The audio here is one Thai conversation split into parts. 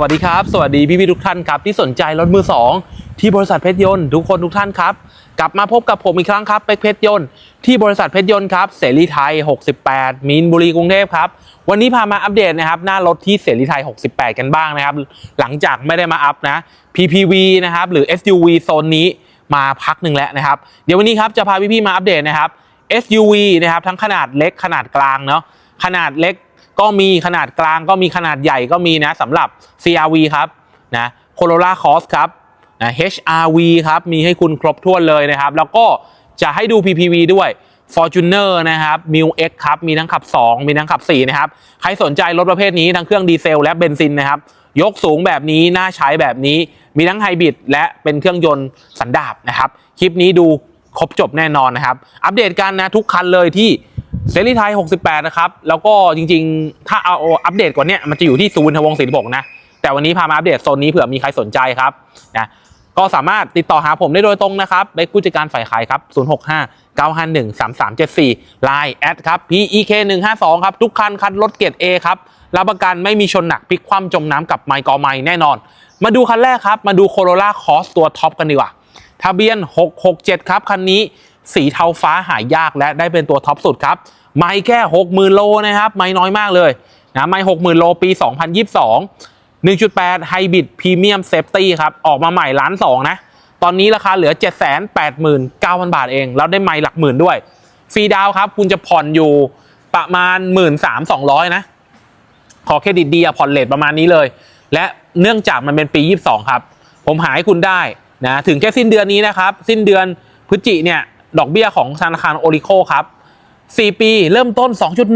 วัสดีครับ สวัสดีพี่ๆทุกท่านครับที่สนใจรถมือ 2 ที่บริษัทเพชรยนต์ทุกคนทุกท่านครับ กลับมาพบกับผมอีกครั้งครับเป็กเพชรยนต์ที่บริษัทเพชรยนต์ครับเสรีไทย 68 มีนบุรีกรุงเทพครับ วันนี้พามาอัปเดตนะครับหน้ารถที่เสรีไทย 68 กันบ้างนะครับ หลังจากไม่ได้มาอัพนะ PPV นะครับหรือ SUV โซนนี้มาพักหนึ่งแล้วนะครับ เดี๋ยววันนี้ครับจะพาพี่ๆมาอัปเดตนะครับ SUV นะครับทั้งขนาดเล็กขนาดกลางเนาะขนาดเล็ก ก็มีขนาดกลางก็มีขนาดใหญ่ก็มีนะสำหรับ CRV ครับนะ Corolla Cross ครับนะ HRV ครับมีให้คุณครบถ้วนเลยนะครับ แล้วก็จะให้ดู PPV ด้วย Fortuner นะครับ m i l X ครับ มีทั้งขับ 2 มีทั้งขับ 4 นะครับ ใครสนใจรถประเภทนี้ทั้งเครื่องดีเซลและเบนซินนะครับ ยกสูงแบบนี้ น่าใช้แบบนี้ มีทั้งไฮบริดและเป็นเครื่องยนต์สันดาปนะครับ คลิปนี้ดูครบจบแน่นอนนะครับ อัปเดตกันนะทุกคันเลยที่ เซรีไทย 68 นะครับ แล้วก็จริงๆ ถ้าเอาอัปเดตกว่าเนี้ยมันจะอยู่ที่ศูนย์ทวงศิลปกนะ แต่วันนี้พามาอัปเดตโซนนี้เผื่อมีใครสนใจครับนะก็สามารถติดต่อหาผมได้โดยตรงนะครับเป็นผู้จัดการฝ่ายขายครับ 065 951 3374 Line แอดครับ PEK 152ครับ ทุกคันคันรถเกียรติ A ครับ รับประกันไม่มีชนหนักพลิกคว่ำจมน้ำกับไมค์กอไมแน่นอน มาดูคันแรกครับ มาดู Corolla Cross ตัวท็อปกันดีกว่า ทะเบียน 667 ครับ คันนี้สีเทาฟ้าหายากและได้เป็นตัวท็อปสุดครับ ไม่แค่ 60,000 โลนะครับ ไม่น้อยมากเลยนะไม่60,000 โลปี 2022 1.8 ไฮบริดพรีเมียมเซฟตี้ครับ ออกมาใหม่ล้านสองนะ ตอนนี้ราคาเหลือ 789,000 บาทเอง แล้วได้ไม่หลักหมื่นด้วย ฟรีดาวครับ คุณจะผ่อนอยู่ประมาณ 13,200 นะ ขอเครดิตดีอะผ่อนเลทประมาณนี้เลย และเนื่องจากมันเป็นปี 22 ครับ ผมหาให้คุณได้นะ ถึงแค่สิ้นเดือนนี้นะครับ สิ้นเดือนพฤศจิเนี่ย ดอกเบี้ยของธนาคารโอริโคครับ 4 ปีเริ่มต้น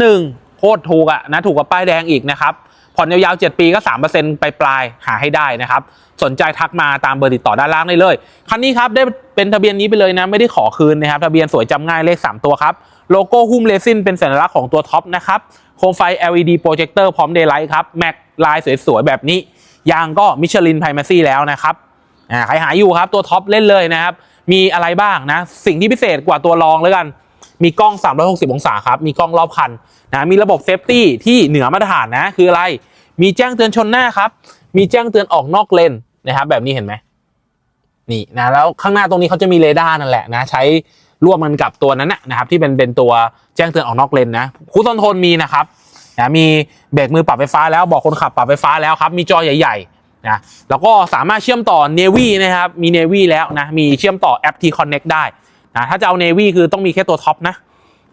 2.1 โคตรถูกอะนะถูกกว่าป้ายแดงอีกนะครับ ผ่อนยาวๆ 7 ปีก็ 3%ไปปลายหาให้ได้นะครับ สนใจทักมาตามเบอร์ติดต่อด้านล่างได้เลย คันนี้ครับได้เป็นทะเบียนนี้ไปเลยนะ ไม่ได้ขอคืนนะครับ ทะเบียนสวยจำง่ายเลข 3 ตัวครับ โลโก้หุ้มเลซินเป็นสัญลักษณ์ของตัวท็อปนะครับ โคมไฟ LED โปรเจคเตอร์พร้อมเดย์ไลท์ครับ แม็กลายสวยๆแบบนี้ ยางก็มิชลินไพรมาซี่แล้วนะครับอ่าใครหาอยู่ครับตัวท็อปเล่นเลยนะครับ มีอะไรบ้างนะ สิ่งที่พิเศษกว่าตัวรองแล้วกัน มีกล้อง 360 องศาครับ มีกล้องรอบคันนะ มีระบบเซฟตี้ที่เหนือมาตรฐานนะ คืออะไร มีแจ้งเตือนชนหน้าครับ มีแจ้งเตือนออกนอกเลนนะครับ แบบนี้เห็นไหมนี่นะแล้วข้างหน้าตรงนี้เขาจะมีเรดาร์นั่นแหละนะ ใช้ร่วมมันกับตัวนั้นนะนะครับที่เป็นเป็นตัวแจ้งเตือนออกนอกเลนนะคูซอนโทนมีนะครับนะมีเบรกมือปรับไฟฟ้าแล้วบอกคนขับปรับไฟฟ้าแล้วครับ มีจอใหญ่ๆนะแล้วก็สามารถเชื่อมต่อ Navy นะครับ มี Navy แล้วนะ มีเชื่อมต่อแอป T Connect ได้ นะถ้าจะเอา Navy คือต้องมีแค่ตัวท็อปนะ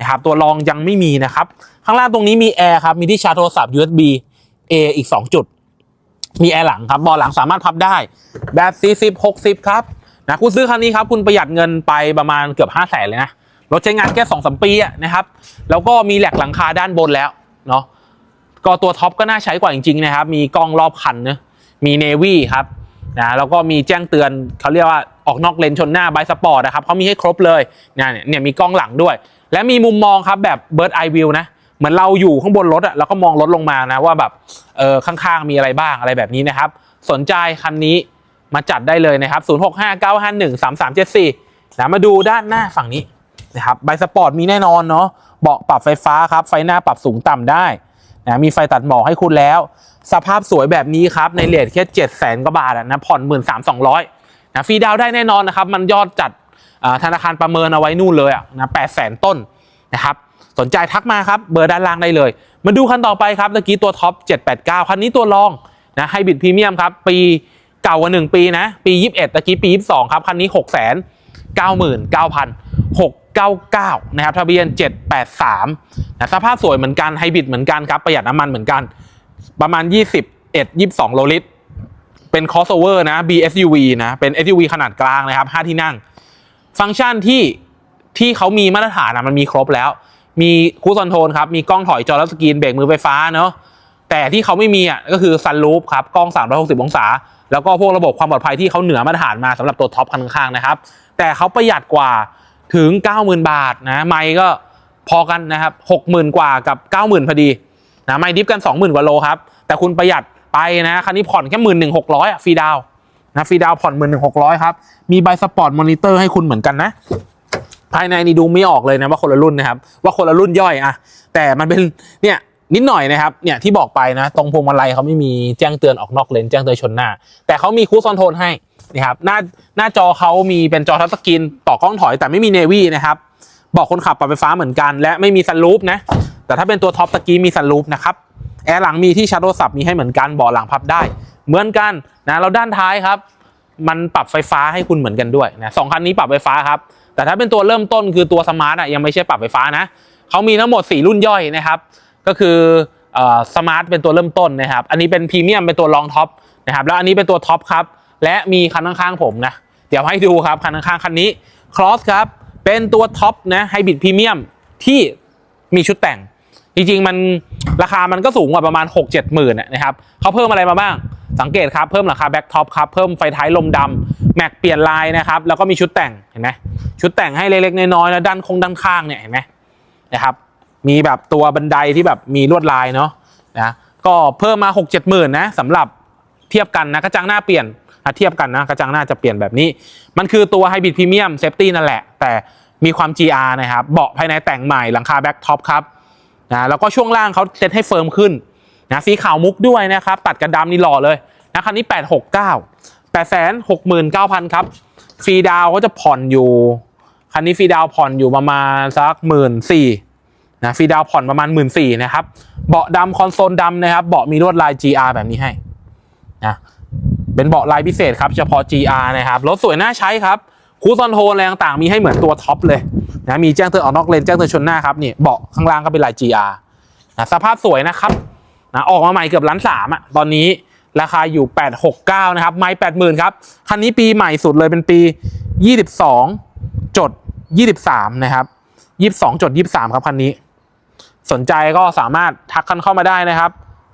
นะครับตัวรองยังไม่มีนะครับ ข้างล่างตรงนี้มีแอร์ครับมีที่ชาร์จโทรศัพท์ USB A อีก 2 จุด มีแอร์หลังครับเบาะหลังสามารถพับได้แบบ 40 60 ครับนะคุณซื้อคันนี้ครับ คุณประหยัดเงินไปประมาณเกือบ 5 0 0แสนเลยนะรถใช้งานแค่2อสปีอะนะครับ แล้วก็มีแหลกหลังคาด้านบนแล้วเนาะก็ตัวท็อปก็น่าใช้กว่าจริงๆนะครับ มีกล้องรอบคันเนะมีเนวี่ครับ นะแล้วก็มีแจ้งเตือนเขาเรียกว่าออกนอกเลนชนหน้าไบสปอร์ตนะครับเขามีให้ครบเลยเนี่ยเนี่ยมีกล้องหลังด้วย และมีมุมมองครับแบบ bird eye view นะเหมือนเราอยู่ข้างบนรถอะแล้วก็มองรถลงมานะว่าแบบเออข้างๆมีอะไรบ้างอะไรแบบนี้นะครับ สนใจคันนี้มาจัดได้เลยนะครับ 0659513374นะมาดูด้านหน้าฝั่งนี้นะครับใบสปอร์ตมีแน่นอนเนาะเบาะปรับไฟฟ้าครับไฟหน้าปรับสูงต่ำได้ นะมีไฟตัดหมอกให้คุณแล้ว สภาพสวยแบบนี้ครับ ในเลทแค่7 0 0 0 0 0กว่าบาทนะผ่อน13,200นะฟรีดาวได้แน่นอนนะครับ มันยอดจัดธนาคารประเมินเอาไว้นู่นเลยอะนะ8 0 0 0 0ต้นนะครับสนใจทักมาครับ เบอร์ด้านล่างได้เลย มาดูคันต่อไปครับตะกี้ตัวท็อป789 คันนี้ตัวรองนะไฮบริดพรีเมียมครับ ปีเก่ากว่า 1 ปีนะ ปี 21ตะกี้ปี 22 ครับ คันนี้ 6 9 9 99 นะครับทะเบียน 783นะสภาพสวยเหมือนกันไฮบริดเหมือนกันครับ ประหยัดน้ำมันเหมือนกัน ประมาณ 21 22 โลลิตร เป็น crossover นะ BSUV นะ เป็น SUV ขนาดกลางนะครับ 5 ที่นั่ง ฟังก์ชันที่ที่เขามีมาตรฐานนะมันมีครบแล้ว มีคูซอนโทนครับ มีกล้องถอยจอรับสกรีนเบรกมือไฟฟ้าเนาะแต่ที่เขาไม่มีอะก็คือซันรูฟครับ กล้อง 360 องศา แล้วก็พวกระบบความปลอดภัยที่เขาเหนือมาตรฐานมาสำหรับตัวท็อปคันข้างๆนะครับ แต่เขาประหยัดกว่า ถึง 90,000 บาทนะไม่ก็พอกันนะครับ60,000 กว่ากับ 90,000 พอดีนะไม่ดิฟกัน 20,000กว่าโลครับ แต่คุณประหยัดไปนะคันนี้ผ่อนแค่11,600อะฟรีดาวนะฟรีดาวน์ผ่อน11,600ครับ มีใบสปอร์ตมอนิเตอร์ให้คุณเหมือนกันนะ ภายในนี่ดูไม่ออกเลยนะว่าคนละรุ่นนะครับ ว่าคนละรุ่นย่อยอะแต่มันเป็นเนี่ยนิดหน่อยนะครับเนี่ยที่บอกไปนะ ตรงพวงมาลัยเขาไม่มีแจ้งเตือนออกนอกเลนแจ้งเตือนชนหน้า แต่เขามีคูซอนโทนให้ นะครับหน้าหน้าจอเขามีเป็นจอทัชสกรีนต่อกล้องถอยแต่ไม่มีเนวี่นะครับบอกคนขับปรับไฟฟ้าเหมือนกัน และไม่มีซันรูฟนะแต่ถ้าเป็นตัวท็อปตะกี้มีซันรูฟนะครับแอร์หลังมีที่ชาร์จโทรศัพท์มีให้เหมือนกันเบาะหลังพับได้ เหมือนกันนะแล้วด้านท้ายครับ มันปรับไฟฟ้าให้คุณเหมือนกันด้วยนะสองคันนี้ปรับไฟฟ้าครับแต่ถ้าเป็นตัวเริ่มต้นคือตัวสมาร์ทอะยังไม่ใช่ปรับไฟฟ้านะเขามีทั้งหมด 4 รุ่นย่อยนะครับ ก็คือสมาร์ทเป็นตัวเริ่มต้นนะครับ อันนี้เป็นพรีเมียมเป็นตัวรองท็อปนะครับแล้วอันนี้เป็นตัวท็อปครับ และมีคันข้างๆผมนะ เดี๋ยวให้ดูครับคันข้างๆคันนี้ครอสครับ เป็นตัวท็อปนะไฮบริดพรีเมียมที่มีชุดแต่ง จริงๆมันราคามันก็สูงกว่าประมาณ 6 7หมื่นนะครับเขาเพิ่มอะไรมาบ้าง สังเกตครับ เพิ่มราคาแบ็กท็อปครับ เพิ่มไฟท้ายลมดำแม็กเปลี่ยนลายนะครับ แล้วก็มีชุดแต่งเห็นไหมชุดแต่งให้เล็กๆน้อยๆแล้วด้านคงด้านข้างเนี่ยเห็นไหมนะครับมีแบบตัวบันไดที่แบบมีลวดลายเนาะนะก็เพิ่มมา 6 7หมื่นนะสำหรับเทียบกันนะกระจังหน้าเปลี่ยน อะเทียบกันนะกระจังหน้าจะเปลี่ยนแบบนี้ มันคือตัวไฮบริดพรีเมียมเซฟตี้นั่นแหละ แต่มีความ GR นะครับเบาะภายในแต่งใหม่หลังคาแบ็กท็อปครับนะแล้วก็ช่วงล่างเขาเซตให้เฟิร์มขึ้นนะสีขาวมุกด้วยนะครับ ตัดกระดำนี่หล่อเลยนะคันนี้ 869 869,000 ครับฟรีดาวก็จะผ่อนอยู่ คันนี้ฟรีดาวผ่อนอยู่ประมาณสักหมื่นสี่นะฟรีดาวผ่อนประมาณหมื่นสี่นะครับ เบาะดำคอนโซลดำนะครับ เบาะมีลวดลาย GR แบบนี้ให้นะ เป็นเบาะลายพิเศษครับเฉพาะ GR นะครับรถสวยน่าใช้ครับคูซอนโทนอะไรต่างๆมีให้เหมือนตัวท็อปเลยนะมีแจ้งเตือนออกนอกเลนแจ้งเตือนชนหน้าครับนี่เบาะข้างล่างก็เป็นลาย GR นะสภาพสวยนะครับนะออกมาใหม่เกือบล้านสามอะตอนนี้ราคาอยู่ 869 นะครับ ไม่ 80,000 ครับ คันนี้ปีใหม่สุดเลยเป็นปี 22 จด 23 นะครับ 22 จด 23 ครับคันนี้ สนใจก็สามารถทักกันเข้ามาได้นะครับ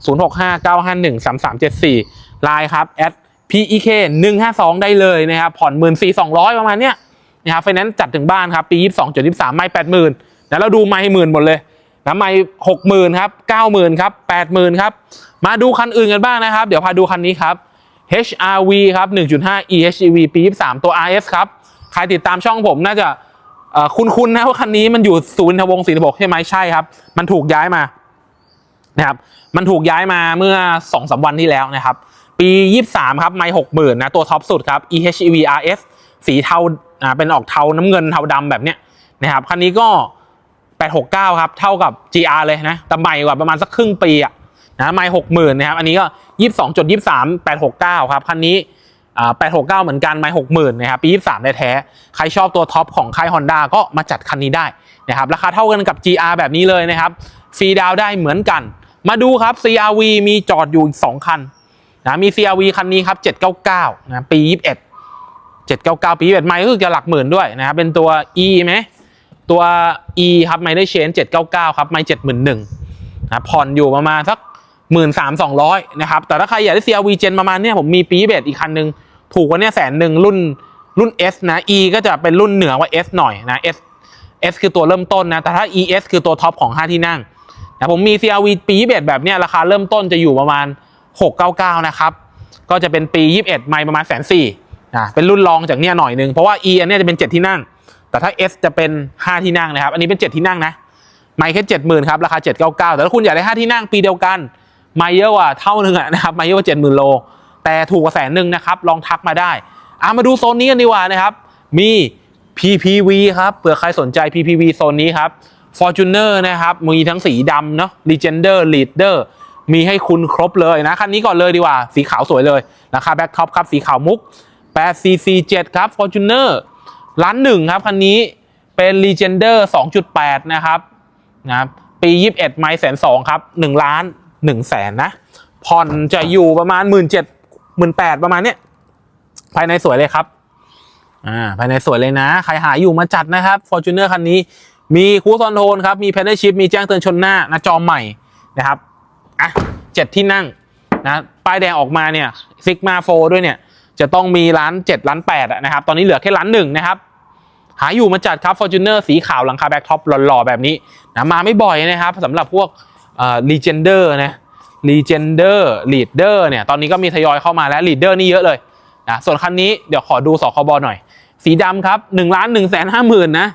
0659513374 ไลน์ครับ at pek 152 ได้เลยนะครับผ่อน 14,200 ประมาณเนี้ยนะครับไฟแนนซ์จัดถึงบ้านครับปี 22จด23 ไม่ 80,000แล้วเราดูไม่หมื่นหมดเลยนะไม่60,000ครับ90,000ครับ80,000ครับมาดูคันอื่นกันบ้างนะครับ เดี๋ยวพาดูคันนี้ครับ HRV ครับ1.5 EHEV ปี 23 ตัว RS ครับ ใครติดตามช่องผมน่าจะคุ้นๆนะว่าคันนี้มันอยู่ศูนย์ทวงศ์ศรีบกใช่ไหมใช่ครับ มันถูกย้ายมานะครับมันถูกย้ายมาเมื่อ2อสวันที่แล้วนะครับ ปี 23 ครับ ไม่60,000นนะตัวท็อปสุดครับ EHEV RS สีเทาอ่าเป็นออกเทาน้ำเงินเทาดำแบบเนี้ยนะครับคันนี้ก็ 869 ครับ เท่ากับ GR เลยนะแต่ใหม่กว่าประมาณสักครึ่งปีอะนะไม่60,000นนะครับ อันนี้ก็ 22.23 869 ครับคันนี้อ่า869 เหมือนกันไม่60,000นะครับปี 23แท้ ใครชอบตัวท็อปของค่าย Honda ก็มาจัดคันนี้ได้นะครับ ราคาเท่ากันกับ GR แบบนี้เลยนะครับฟรีดาวได้เหมือนกัน มาดูครับ CRV มีจอดอยู่อีก2คัน นะมี CRV คันนี้ครับ 799 นะปี 21 799 ปี 21ไม่ก็คือจะหลักหมื่นด้วยนะครับเป็นตัว E ไหมตัว E ครับไม่ได้เชน799 ครับไม่71,000นะผ่อนอยู่ประมาณสัก 13,200 นะครับ แต่ถ้าใครอยากได้ CRV Gen ประมาณเนี้ยผมมีปีเบตอีกคันหนึ่งถูกกว่านี้แสนหนึ่งรุ่นรุ่น S นะ E ก็จะเป็นรุ่นเหนือกว่า S หน่อยนะ S S คือตัวเริ่มต้นนะ แต่ถ้า ES คือตัวท็อปของ 5 ที่นั่งนะผมมี CRV ปีเบตแบบเนี้ยราคาเริ่มต้นจะอยู่ประมาณ 699 นะครับ ก็จะเป็นปี 21 ไม่ประมาณแสนสี่นะเป็นรุ่นรองจากเนี้ยหน่อยนึง เพราะว่า E อันเนี้ยจะเป็น 7 ที่นั่ง แต่ถ้า S จะเป็น 5 ที่นั่งนะครับ อันนี้เป็น 7 ที่นั่งนะ ไม่แค่เจ็ดหมื่นครับ ราคา 799 แต่ถ้าคุณอยากได้ 5 ที่นั่งปีเดียวกันไม่เยอะกว่าเท่านึงอะนะครับไม่เยอะกว่า 70,000 โล แต่ถูกกว่าแสนหนึ่งนะครับ ลองทักมาได้อะมาดูโซนนี้กันดีกว่านะครับ มี PPV ครับ เผื่อใครสนใจ PPV โซนนี้ครับ Fortuner นะครับ มีทั้งสีดำเนาะ Legender Leader มีให้คุณครบเลยนะคันนี้ก่อนเลยดีกว่า สีขาวสวยเลยราคาแบ็คท็อปครับ สีขาวมุก 8cc7 ครับ Fortuner ล้านหนึ่งครับ คันนี้เป็น Legender 2.8 นะครับนะครับปี 21 ไมล์แสนสองครับ1ล้าน1แสนนะ ผ่อนจะอยู่ประมาณ 1 7 1 8 0 0ประมาณเนี้ยภายในสวยเลยครับอ่าภายในสวยเลยนะ ใครหาอยู่มาจัดนะครับ Fortuner คันนี้มีคูซอนโทนครับ มี p a d d l Shift มีแจ้งเตือนชนหน้าหน้าจอใหม่นะครับ อะเจ็ดที่นั่งนะป้ายแดงออกมาเนี่ยซิกมาโฟด้วยเนี่ยจะต้องมีร้านเจ็ดล้านแปดนะครับ ตอนนี้เหลือแค่ล้านหนึ่งนะครับ หาอยู่มาจัดครับ Fortuner สีขาวหลังคาแบ็คท็อปหล่อๆ แบบนี้นะมาไม่บ่อยนะครับสำหรับพวกเอ่อ Legender นะ Legender Leader เนี่ยตอนนี้ก็มีทยอยเข้ามาแล้ว Leader นี่เยอะเลยนะส่วนคันนี้เดี๋ยวขอดูสคบหน่อย สีดำครับ1ล้าน1แสนห้าหมื่นนะ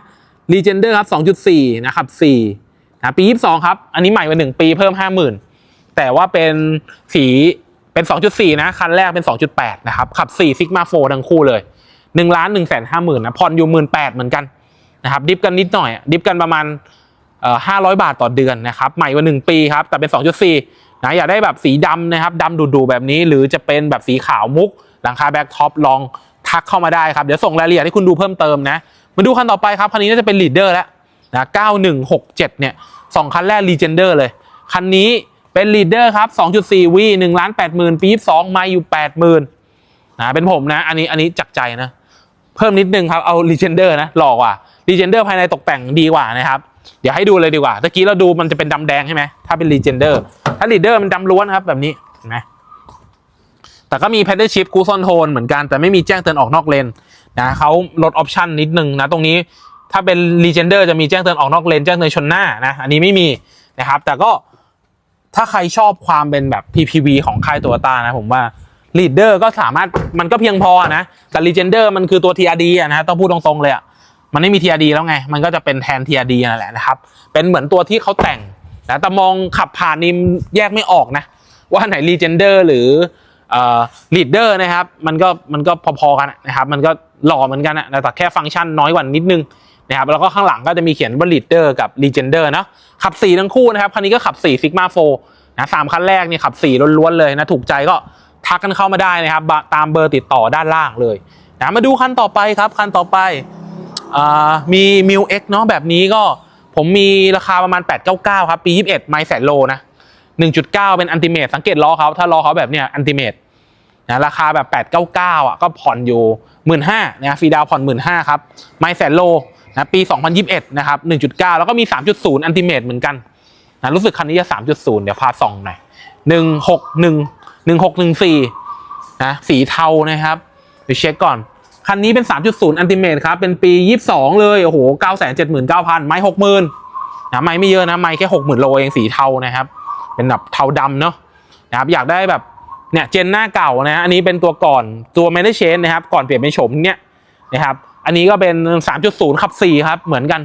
Legender ครับ2.4นะครับ4นะปี 22 ครับ อันนี้ใหม่กว่า1ปีเพิ่ม 50,000 แต่ว่าเป็นสีเป็น 2.4 นะ คันแรกเป็น 2.8 นะครับ ขับ 4 Sigma 4ทั้งคู่เลย1ล้าน1แสน50,000นะผ่อนอยู่ 18,000เหมือนกันนะครับ ดิฟกันนิดหน่อย ดิฟกันประมาณเอ่อ500 บาทต่อเดือนนะครับ ใหม่กว่า 1 ปีครับ แต่เป็น 2.4 นะ อยากได้แบบสีดำนะครับดำดูๆแบบนี้ หรือจะเป็นแบบสีขาวมุก หลังคาแบ็คท็อปลองทักเข้ามาได้ครับ เดี๋ยวส่งรายละเอียดให้คุณดูเพิ่มเติมนะ มาดูคันต่อไปครับ คันนี้น่าจะเป็นลีดเดอร์แล้วนะ 9167 เนี่ยสองคันแรกลีเจนเดอร์เลย คันนี้ เป็นลีดเดอร์ครับ 2.4 วี1ล้าน80,000 ปี 22 มาอยู่ 80,000นะเป็นผมนะ อันนี้อันนี้จักใจนะ เพิ่มนิดนึงครับ เอาลีเจนเดอร์นะ หล่อกว่าลีเจนเดอร์ภายในตกแต่งดีกว่านะครับ เดี๋ยวให้ดูเลยดีกว่าตะกี้เราดูมันจะเป็นดำแดงใช่ไหมถ้าเป็นลีเจนเดอร์ถ้าลีดเดอร์มันดำล้วนครับแบบนี้เห็นไหมแต่ก็มี p พ d เดิลชิ f คูซอนโทนเหมือนกันแต่ไม่มีแจ้งเตือนออกนอกเลนนะเขาลดออปชันนิดนึงนะตรงนี้ถ้าเป็น Legender จะมีแจ้งเตือนออกนอกเลนแจ้งเตือนชนหน้านะอันนี้ไม่มีนะครับแต่ก็ ถ้าใครชอบความเป็นแบบ PPV ของค่ายตัวตานะผมว่า Leader ก็สามารถมันก็เพียงพอนะ แต่ Legender มันคือตัว TRD อะนะต้องพูดตรงๆเลยอะมันไม่มี TRD แล้วไง มันก็จะเป็นแทน TRD นั่นแหละนะครับ เป็นเหมือนตัวที่เขาแต่งนะแต่มองขับผ่านนี่แยกไม่ออกนะ ว่าไหน Legender หรือเอ่อ Leader นะครับ มันก็มันก็พอๆกันนะครับ มันก็หล่อเหมือนกันนะแต่แค่ฟังก์ชันน้อยกว่านิดนึง นะครับแล้วก็ข้างหลังก็จะมีเขียนว่า Leader กับ Legender นะขับ 4 ทั้งคู่นะครับคันนี้ก็ขับ 4 Sigma 4นะสามคันแรกนี่ขับ 4 ล้วนๆเลยนะถูกใจก็ทักกันเข้ามาได้นะครับ ตามเบอร์ติดต่อด้านล่างเลยนะมาดูคันต่อไปครับ คันต่อไปอมี m ิ X เนาะแบบนี้ก็ผมมีราคาประมาณ 899 ครับ ปี 21 ไมล์แสนโลนะ 1.9 เป็นอันติเมตสังเกตล้อเขาถ้าล้อเขาแบบเนี้ยอันติเมตนะราคาแบบ 899 อะก็ผ่อนอยู่ 15,000นะฟรีดาวผ่อน 15,000 ครับ ไมล์แสนโล นะปี 2021 นะครับ 1.9 แล้วก็มี 3.0 อันติเมตเหมือนกันนะรู้สึกคันนี้จะ 3.0 เดี๋ยวพาส่องหน่อย 161 1614 นะ สีเทานะครับเดี๋ยวเช็คก่อน คันนี้เป็น 3.0 อันติเมตครับ เป็นปี 22 เลย โอ้โห 979,000 ไม้ 60,000นะไม้ไม่เยอะนะ ไม้แค่ 60,000 โลเอง สีเทานะครับ เป็นแบบเทาดำเนาะ นะครับ อยากได้แบบ เนี่ย เจนหน้าเก่านะ อันนี้เป็นตัวก่อน ตัวเมนเชนนะครับ ก่อนเปลี่ยนเป็นโฉมเนี่ยนะครับ อันนี้ก็เป็น 3.0 ขับ 4 ครับ เหมือนกัน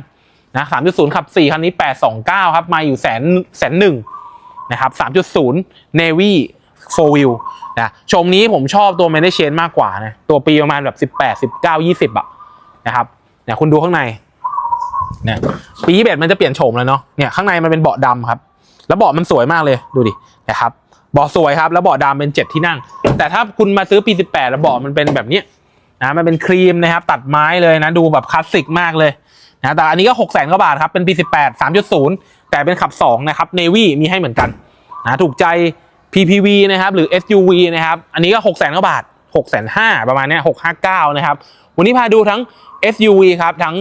นะ 3.0 ขับ 4 คันนี้ 829 ครับ มาอยู่แสนแสนหนึ่งนะครับ 3.0 Navy 4 wheel นะชมนี้ผมชอบตัว m a n a g e มากกว่านะ ตัวปีประมาณแบบ 18 19 20อะนะครับเนี่ยคุณดูข้างในเนี่ยปี21มันจะเปลี่ยนโฉมแล้วเนาะเนี่ยข้างในมันเป็นเบาะดำครับ แล้วเบาะมันสวยมากเลยดูดินะครับเบาะสวยครับ แล้วเบาะดำเป็นเจ็ดที่นั่ง แต่ถ้าคุณมาซื้อปี 18 แล้วเบาะมันเป็นแบบนี้ นะมันเป็นครีมนะครับตัดไม้เลยนะดูแบบคลาสสิกมากเลยนะแต่อันนี้ก็6 0 0 0 0 0กว่าบาทครับเป็นปี 18 3.0 แต่เป็นขับ 2 นะครับ Navy มีให้เหมือนกันนะถูกใจ PPV นะครับหรือ SUV นะครับอันนี้ก็6 0 0 0 0 0กว่าบาท6 5 0 0 0ประมาณเนี้ย659นะครับวันนี้พาดูทั้ง SUV ครับทั้ง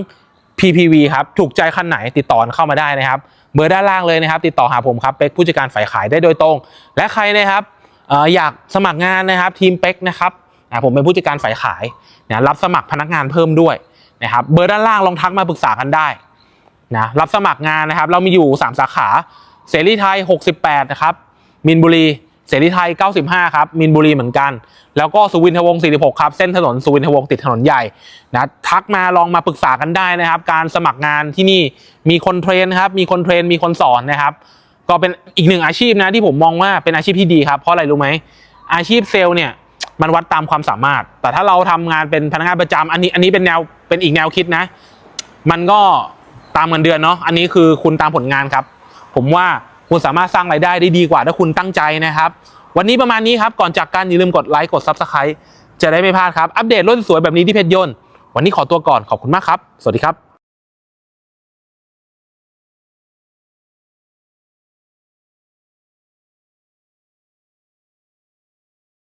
PPV ครับถูกใจคันไหนติดต่อเข้ามาได้นะครับเบอร์ด้านล่างเลยนะครับ ติดต่อหาผมครับเป็กผู้จัดการฝ่ายขายได้โดยตรง และใครนะครับออยากสมัครงานนะครับทีมเป็กนะครับ อ่าผมเป็นผู้จัดการฝ่ายขายนะรับสมัครพนักงานเพิ่มด้วยนะครับเบอร์ด้านล่างลองทักมาปรึกษากันได้นะรับสมัครงานนะครับ เรามีอยู่ 3 สาขาเสรีไทย 68 นะครับมินบุรีเสรีไทย 95 ครับมินบุรีเหมือนกัน แล้วก็สุวินทวงศ์46 ครับ เส้นถนนสุวินทวงศ์ติดถนนใหญ่นะทักมาลองมาปรึกษากันได้นะครับ การสมัครงานที่นี่มีคนเทรนครับมีคนเทรนมีคนสอนนะครับ ก็เป็นอีกหนึ่งอาชีพนะที่ผมมองว่าเป็นอาชีพที่ดีครับเพราะอะไรรู้ไหมอาชีพเซลล์เนี่ย มันวัดตามความสามารถ แต่ถ้าเราทำงานเป็นพนักงานประจำอันนี้อันนี้เป็นแนวเป็นอีกแนวคิดนะ มันก็ตามเงินเดือนเนาะอันนี้คือคุณตามผลงานครับ ผมว่าคุณสามารถสร้างรายได้ได้ดีกว่าถ้าคุณตั้งใจนะครับ วันนี้ประมาณนี้ครับก่อนจากกันอย่าลืมกดไลค์กด Subscribe จะได้ไม่พลาดครับอัปเดตรถสวยแบบนี้ที่เพจยนต์วันนี้ขอตัวก่อนขอบคุณมากครับ สวัสดีครับ